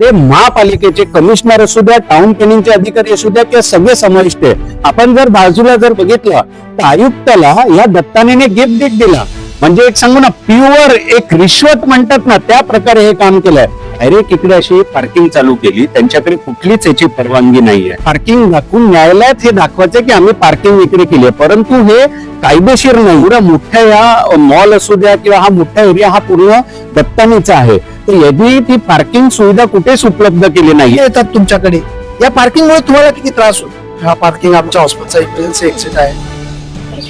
ते महापालिकेचे कमिशनर असू द्या टाउन प्लॅनिंगचे अधिकारी असू द्या किंवा सगळे समाविष्ट आहे. आपण जर बाजूला जर बघितलं तर आयुक्ताला या दत्तानेने गिफ्ट देत दिला. म्हणजे एक सांगू ना प्युअर एक रिश्वत म्हणतात ना त्या प्रकारे हे काम केलंय. डायरेक्ट इकडे अशी पार्किंग चालू केली त्यांच्याकडे कुठलीच याची परवानगी नाहीये. पार्किंग दाखवून न्यायालयात हे दाखवायचं की आम्ही पार्किंग इकडे केली आहे. परंतु हे कायदेशीर नाही. एवढा मोठ्या या मॉल असू द्या किंवा हा मोठा एरिया हा पूर्ण दत्तानीचा आहे. तर यांनी ती पार्किंग सुविधा कुठेच उपलब्ध केली नाही. येतात तुमच्याकडे? या पार्किंग मुळे तुम्हाला किती त्रास होतो हा पार्किंग आमच्या हॉस्पिटलचा इमर्जन्सी एक्झिट आहे.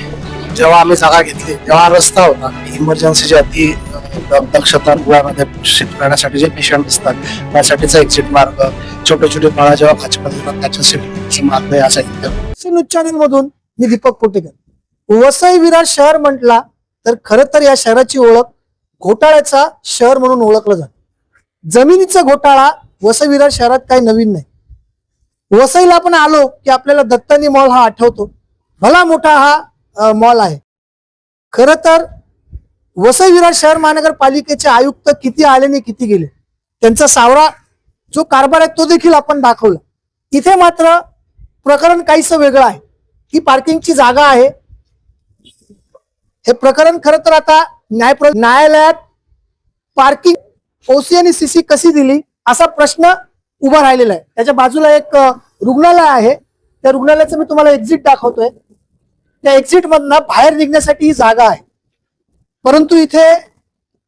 जेव्हा आम्ही जागा घेतली तेव्हा हा रस्ता होता. इमर्जन्सीची अति दक्षता रुग्णामध्ये शिफ्ट करण्यासाठी जे पेशंट असतात त्यासाठीचा एक्झिट मार्ग. छोटे छोटे बाळा जेव्हा खाचमध्ये येतात त्याच्या शिफ्ट मार्ग यासाठी न्यूज चॅनल मधून मी दीपक कोटेकर. वसई विरार शहर म्हटला तर खरं तर या शहराची ओळख घोटाळ्याचा शहर म्हणून ओळखलं जातं. जमिनीचा घोटाळा वसई विरार शहरात काही नवीन नाही. वसईला आपण आलो की आपल्याला दत्तानी मॉल हा आठवतो. भला मोठा हा मॉल आहे. खर तर वसई विरार शहर महानगरपालिकेचे आयुक्त किती आले आणि किती गेले? त्यांचा सावरा जो कारभार आहे तो देखील आपण दाखवला. इथे मात्र प्रकरण काहीसं वेगळं आहे. ही पार्किंगची जागा आहे. हे प्रकरण खरं तर आता न्याय न्यायालयात पार्किंग ओसी आणि सीसी कशी दिली असा प्रश्न उभा राहिलेला आहे. त्याच्या बाजूला एक रुग्णालय आहे. त्या रुग्णालयाचं मी तुम्हाला एक्झिट दाखवतोय. त्या एक्झिट मधनं बाहेर निघण्यासाठी ही जागा आहे. परंतु इथे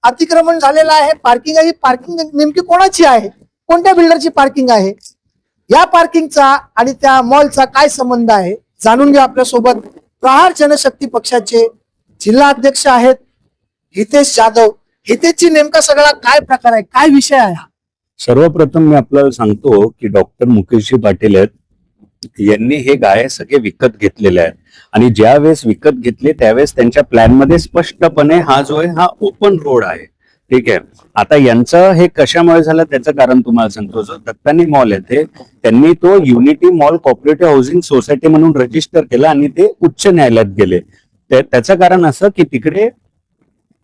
अतिक्रमण झालेलं आहे. पार्किंग ही पार्किंग नेमकी कोणाची आहे? कोणत्या बिल्डरची पार्किंग आहे? या पार्किंगचा आणि त्या मॉलचा काय संबंध आहे? जाणून घ्या आपल्यासोबत. प्रहार जनशक्ती पक्षाचे जिल्हा अध्यक्ष आहेत. हितेश जाधव हितेशची नेमका सगळा काय प्रकार आहे? काय विषय आहे हा? सर्वप्रथम मी आपल्याला सांगतो की डॉक्टर मुकेशजी पाटील आहेत. यांनी हे गाय सगळे विकत घेतलेले आहेत. आणि ज्या वेळेस विकत घेतले त्यावेळेस त्यांच्या प्लॅनमध्ये स्पष्टपणे हा जो आहे हा ओपन रोड आहे. ठीक आहे? आता यांचं हे कशामुळे झालं त्याचं कारण तुम्हाला सांगतो. जो दत्तानी मॉल आहे ते त्यांनी तो unity mall cooperative housing society म्हणून रजिस्टर केलं आणि ते उच्च न्यायालयात गेले. त्याचं कारण असं की तिकडे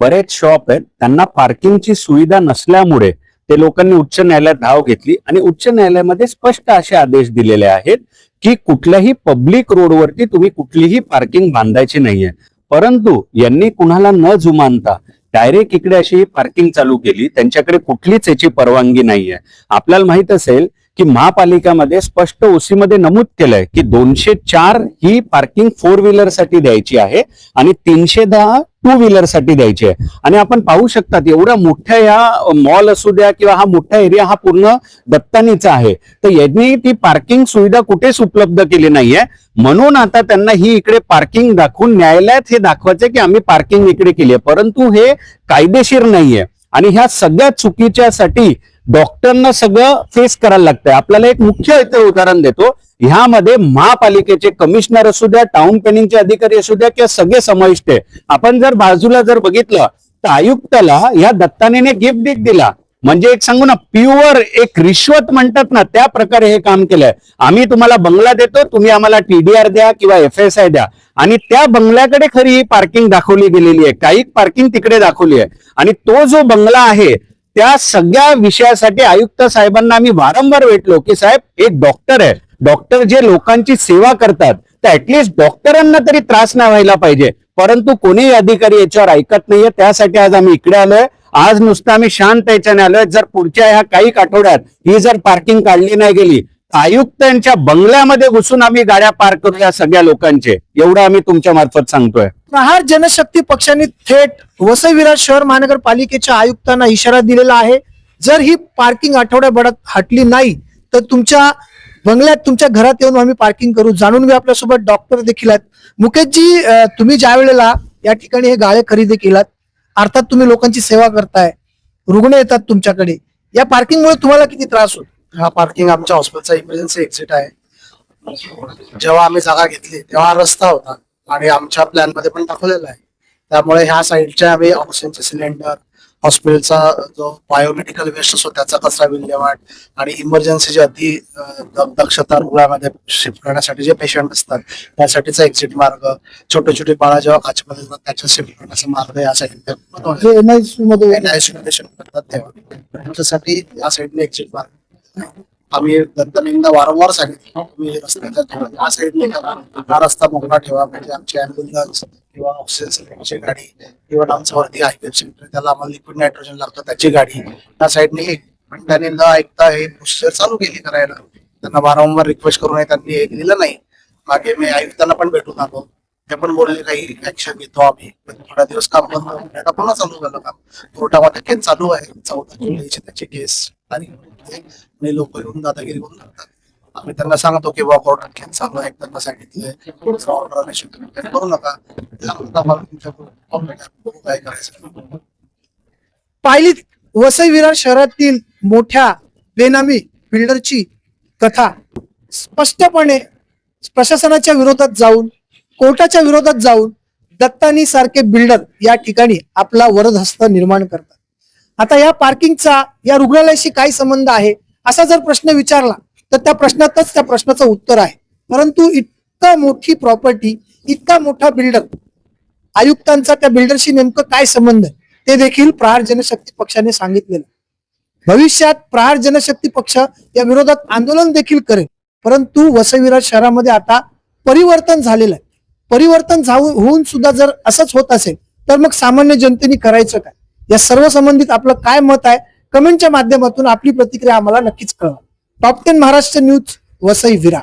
बरेच शॉप आहेत त्यांना पार्किंगची सुविधा नसल्यामुळे ते लोकांनी उच्च न्यायालयात धाव घेतली आणि उच्च न्यायालयामध्ये स्पष्ट असे आदेश दिलेले आहेत की कुठल्याही पब्लिक रोडवरती तुम्ही कुठलीही पार्किंग बांधायची नाहीये. परंतु यांनी कुणाला न जुमानता डायरेक्ट इकडे अशी पार्किंग चालू केली त्यांच्याकडे कुठलीच याची परवानगी नाहीये. आपल्याला माहीत असेल की महापालिकामध्ये स्पष्ट ओसी मध्ये नमूद केलंय की दोनशे चार ही पार्किंग फोर व्हीलरसाठी द्यायची आहे आणि तीनशे दहा टू व्हीलरसाठी द्यायची. आहे आणि आपण पाहू शकतात एवढ्या मोठ्या या मॉल असू द्या किंवा हा मोठा एरिया हा पूर्ण दत्तानीचा आहे. तर यांनी ती पार्किंग सुविधा कुठेच उपलब्ध केली नाहीये. म्हणून आता त्यांना ही इकडे पार्किंग दाखवून न्यायालयात हे दाखवायचं की आम्ही पार्किंग इकडे केली आहे. परंतु हे कायदेशीर नाहीये. आणि ह्या सगळ्या चुकीच्यासाठी डॉक्टरना सगळं फेस करायला लागतंय. आपल्याला एक मुख्य इथे उदाहरण देतो. ह्यामध्ये महापालिकेचे कमिशनर असू द्या टाउन प्लॅनिंगचे अधिकारी असू द्या किंवा सगळे समाविष्ट आहे. आपण जर बाजूला जर बघितलं तर आयुक्ताला या दत्तानेने गिफ्ट गिफ्ट दिला. म्हणजे एक सांगू ना प्युअर एक रिश्वत म्हणतात ना त्या प्रकारे हे काम केलंय. आम्ही तुम्हाला बंगला देतो तुम्ही आम्हाला टीडीआर द्या किंवा एफ एस आय द्या. आणि त्या बंगल्याकडे खरी ही पार्किंग दाखवली गेलेली आहे. काही पार्किंग तिकडे दाखवली आहे. आणि तो जो बंगला आहे त्या सगळ्या विषयासाठी आयुक्त साहेबांना आम्ही वारंवार भेटलो की साहेब एक डॉक्टर आहे. डॉक्टर जे लोकांची सेवा करतात तर ऍटलिस्ट डॉक्टरांना तरी त्रास नाही व्हायला पाहिजे. परंतु कोणीही अधिकारी याच्यावर ऐकत नाहीये त्यासाठी आज आम्ही इकडे आलोय. आज नुसतं आम्ही शांत याच्याने आलोय. जर पुढच्या ह्या काही आठवड्यात ही जर पार्किंग काढली नाही गेली आयुक्तांच्या बंगल्यामध्ये घुसून आम्ही गाड्या पार्क करूया सगळ्या लोकांचे. एवढं आम्ही तुमच्या मार्फत सांगतोय. प्रहार जनशक्ती पक्षाने थेट वसई विरार शहर महानगरपालिकेच्या आयुक्तांना इशारा दिलेला आहे. जर ही पार्किंग आठवड्याभरात हटली नाही तर तुमच्या बंगल्यात तुमच्या घरात येऊन आम्ही पार्किंग करू. जाणून घेऊ आपल्यासोबत डॉक्टर देखील आहेत. मुकेशजी तुम्ही ज्या वेळेला या ठिकाणी हे गाळे खरेदी केलात अर्थात तुम्ही लोकांची सेवा करताय रुग्ण येतात तुमच्याकडे. या पार्किंगमुळे तुम्हाला किती त्रास होतो? हा पार्किंग आमच्या हॉस्पिटलचा इमर्जन्सी एक्झिट आहे. जेव्हा आम्ही जागा घेतली तेव्हा हा रस्ता होता आणि आमच्या प्लॅनमध्ये पण दाखवलेला आहे. त्यामुळे ह्या साईडच्या आम्ही ऑक्सिजनचे सिलेंडर हॉस्पिटलचा जो बायोमेडिकल वेस्ट असतो त्याचा कचरा विल्हेवाट आणि इमर्जन्सीची अति अ, द- दक्षता रुग्णामध्ये शिफ्ट करण्यासाठी जे पेशंट असतात त्यासाठीचा एक्झिट मार्ग छोटे छोटे बाळा जेव्हा खाचमध्ये येतात त्याच्या शिफ्ट करण्याचा मार्ग या साईडने NICU मध्ये पेशंट करतात तेव्हा. त्याच्यासाठी या साईडने एक्झिट मार्ग आम्ही दत्तनिंदा वारंवार सांगितलं. तुम्ही रस्त्याच्या ठेवा साईडने हा रस्ता मोकळा ठेवा. म्हणजे आमची अँब्युलन्स किंवा ऑक्सिजन सिलेंडरची गाडी किंवा आमचं वरती आयपीएल सेंटर त्याला आम्हाला लिक्विड नायट्रोजन लागतं त्याची गाडी. त्या साईडने येईल पण त्यांनी न ऐकता हे प्रोसिजर चालू केली करायला. त्यांना वारंवार रिक्वेस्ट करूनही त्यांनी हे दिलं नाही. मागे मी आयुक्तांना पण भेटून आलो. ते पण बोलले काही ऍक्शन घेतो आम्ही. थोडा दिवस काम बंद पुन्हा चालू झालं काम. कोर्टामध्ये केस चालू आहे. चौदा जुलैची त्याची केस. आणि लोक येऊन दादागिरी करून जातात आम्ही त्यांना सांगतो की बाबा कोर्टात केस चालू आहे. त्यांना सांगितलंय. ऑर्डर नाही शकत करू नका. काय करायचं. पाहिली वसई विरार शहरातील मोठ्या बेनामी बिल्डरची कथा स्पष्टपणे प्रशासनाच्या विरोधात जाऊन कोर्टाच्या विरोधात जाऊन दत्तानी सारखे बिल्डर या ठिकाणी आपला वरदहस्त निर्माण करतात. आता या पार्किंगचा या रुग्णालयाशी काय संबंध आहे असा जर प्रश्न विचारला तर त्या प्रश्नातच त्या प्रश्नाचं उत्तर आहे. परंतु इतका मोठी प्रॉपर्टी इतका मोठा बिल्डर आयुक्तांचा त्या बिल्डरशी नेमकं काय संबंध आहे ते देखील प्रहार जनशक्ती पक्षाने सांगितलेलं भविष्यात प्रहार जनशक्ती पक्ष या विरोधात आंदोलन देखील करेल परंतु वसविराज शहरामध्ये आता परिवर्तन झालेलं आहे. परिवर्तन होऊन सुद्धा जर असंच होत असेल तर मग सामान्य जनतेने करायचं काय? या सर्व संबंधित आपलं काय मत आहे कमेंटच्या माध्यमातून आपली प्रतिक्रिया आम्हाला नक्कीच कळवा. Top ten Maharashtra news Vasai Virar.